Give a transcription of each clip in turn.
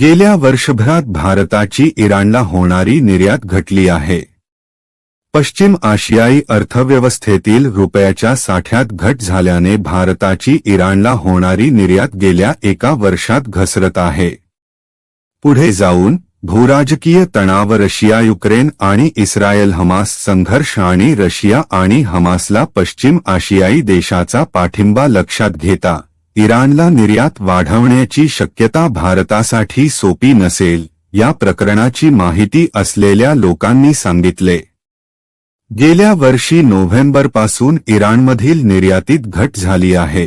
गेल्या वर्षभरात भारताची इराणला होणारी निर्यात घटली आहे. पश्चिम आशियाई अर्थव्यवस्थेतील रुपयाच्या साठ्यात घट झाल्याने भारताची इराणला होणारी निर्यात गेल्या एका वर्षात घसरत आहे. पुढे जाऊन भूराजकीय तणाव रशिया युक्रेन आणि इस्रायल हमास संघर्ष आणि रशिया आणि हमासला पश्चिम आशियाई देशाचा पाठिंबा लक्षात घेता. इराणला निर्यात वाढवण्याची शक्यता भारतासाठी सोपी नसेल या प्रकरणाची माहिती असलेल्या लोकांनी सांगितले. गेल्या वर्षी नोव्हेंबरपासून इराणमधील निर्यातीत घट झाली आहे.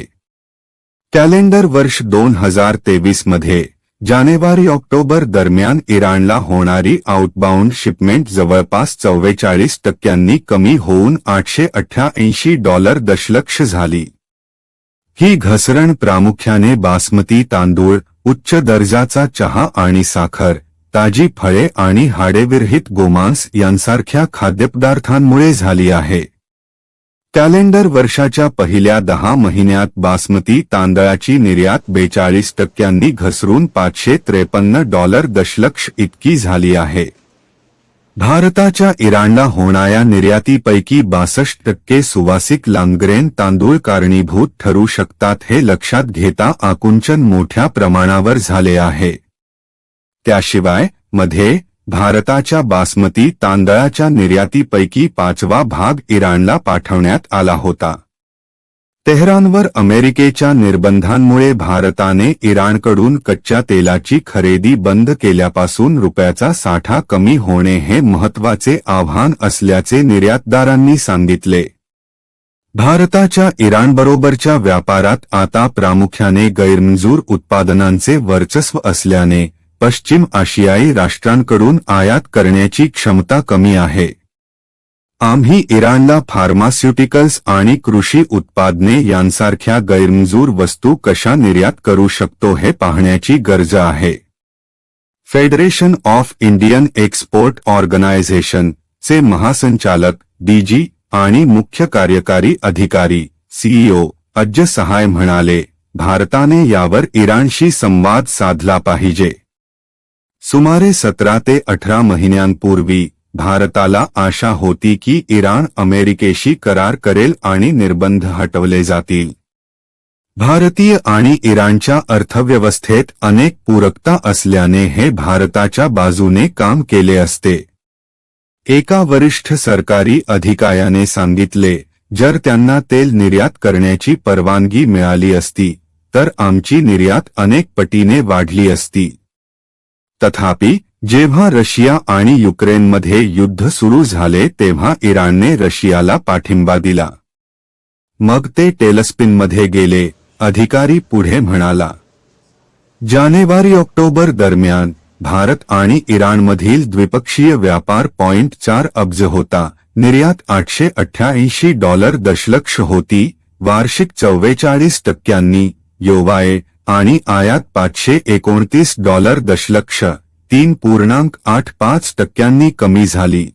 कॅलेंडर वर्ष दोन हजार तेवीसमध्ये जानेवारी ऑक्टोबर दरम्यान इराणला होणारी आउटबाउंड शिपमेंट जवळपास चव्वेचाळीस टक्क्यांनी कमी होऊन आठशे अठ्ठ्याऐंशी डॉलर दशलक्ष झाली. ही घसरण प्रामुख्याने बासमती तांदूळ उच्च दर्जाचा चहा आणि साखर ताजी फळे आणि हाडेविरहित गोमांस यांसारख्या खाद्यपदार्थांमुळे झाली आहे. कॅलेंडर वर्षाच्या पहिल्या दहा महिन्यात बासमती तांदळाची निर्यात बेचाळीस टक्क्यांनी घसरून पाचशे त्रेपन्न डॉलर दशलक्ष इतकी झाली आहे. भारताच्या इराणला होणाऱ्या निर्यातीपैकी बासष्ट टक्के सुवासिक लांगग्रेन तांदूळ कारणीभूत ठरू शकतात हे लक्षात घेता आकुंचन मोठ्या प्रमाणावर झाले आहे. त्याशिवायमध्ये भारताच्या बासमती तांदळाच्या निर्यातीपैकी पाचवा भाग इराणला पाठवण्यात आला होता. तेहरानवर अमेरिकेच्या निर्बंधांमुळे भारताने इराणकडून कच्च्या तेलाची खरेदी बंद केल्यापासून रुपयाचा साठा कमी होणे हे महत्त्वाचे आव्हान असल्याचे निर्यातदारांनी सांगितले. भारताच्या इराणबरोबरच्या व्यापारात आता प्रामुख्याने गैरमंजूर उत्पादनांचे वर्चस्व असल्याने पश्चिम आशियाई राष्ट्रांकडून आयात करण्याची क्षमता कमी आहे. आम्ही इराणला फार्मास्युटिकल्स आणि कृषी उत्पादने यांसारख्या गैरमजूर वस्तू कशा निर्यात करू शकतो हे पाहण्याची गरज आहे. Federation of Indian export organisation चे महासंचालक डीजी आणि मुख्य कार्यकारी अधिकारी सीईओ अज्ज सहाय म्हणाले भारताने यावर इराणशी संवाद साधला पाहिजे. सुमारे सतरा ते अठरा महिन्यांपूर्वी भारताला आशा होती की इराण अमेरिकेशी करार करेल आणि निर्बंध हटवले जातील. भारतीय आणि इराणच्या अर्थव्यवस्थेत अनेक पूरकता असल्याने हे भारताच्या बाजूने काम केले असते. एका वरिष्ठ सरकारी अधिकाऱ्याने सांगितले जर त्यांना तेल निर्यात करण्याची परवानगी मिळाली असती तर आमची निर्यात अनेक पटीने वाढली असती. तथापि जेव्हा रशिया आणि युक्रेनमध्ये युद्ध सुरू झाले तेव्हा इराणने रशियाला पाठिंबा दिला. मग ते टेलस्पिनमध्ये गेले अधिकारी पुढे म्हणाला. जानेवारी ऑक्टोबर दरम्यान भारत आणि इराणमधील द्विपक्षीय व्यापार पॉइंट चार अब्ज होता. निर्यात आठशे अठ्ठ्याऐंशी डॉलर दशलक्ष होती वार्षिक चव्वेचाळीस टक्क्यांनी योवाये आणि आयात पाचशे एकोणतीस डॉलर दशलक्ष. तीन पूर्णांक आठ पाच टक्क्यांनी कमी झाली.